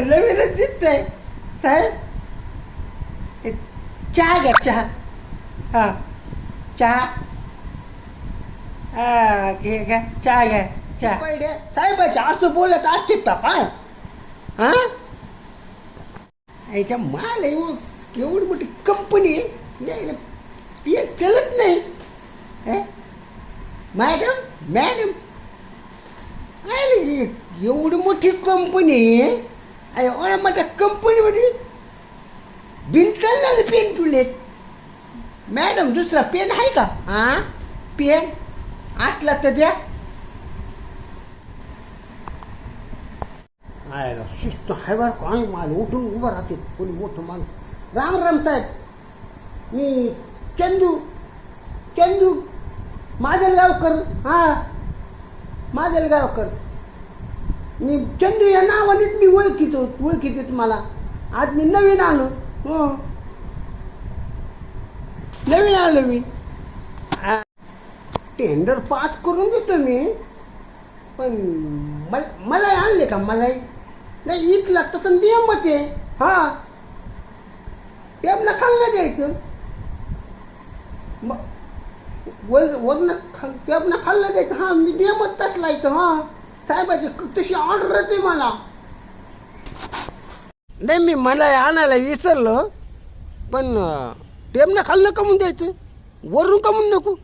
नवीनच दिसतंय साहेब चहा घ्या चहा हा चहा हा घे घ्या चहा घ्या चहा साहेबाच्या असं बोलत असते तपाय हा याच्या माल आहे एवढी मोठी कंपनी यायला पिय चलत नाही मॅडम मॅडम एवढी मोठी कंपनी आहे. एवढ्या मोठ्या कंपनीमध्ये बिल चालणार पेन तुले मॅडम दुसरा पेन आहे का? हा पेन आटला तर द्या. आयला शिस्त आहे बरं काय माल उठून उभं राहते. कोणी मोठं माल. राम राम साहेब. मी चंदू चंदू माजलगावकर हा माजलगावकर. मी चंदू या नावानेच मी ओळखितो ओळखितो तुम्हाला. आज मी नवीन आलो. हो. नवीन आलो मी. टेंडर पास करून देतो मी. पण मल मलाई आणले का मलाई? नाही इथला तसं नियमच आहे. हा. टेबला खाल्लं द्यायचं. मग वर खा टेबला खाल्लं द्यायचं. हा मी नियमच तसला इथं हा. साहेबाची तशी ऑर्डर येते मला. नाही मी मला आणायला विसरलो पण टेबनं खाल्लं का म्हणून द्यायचं? वरून का म्हणून नको?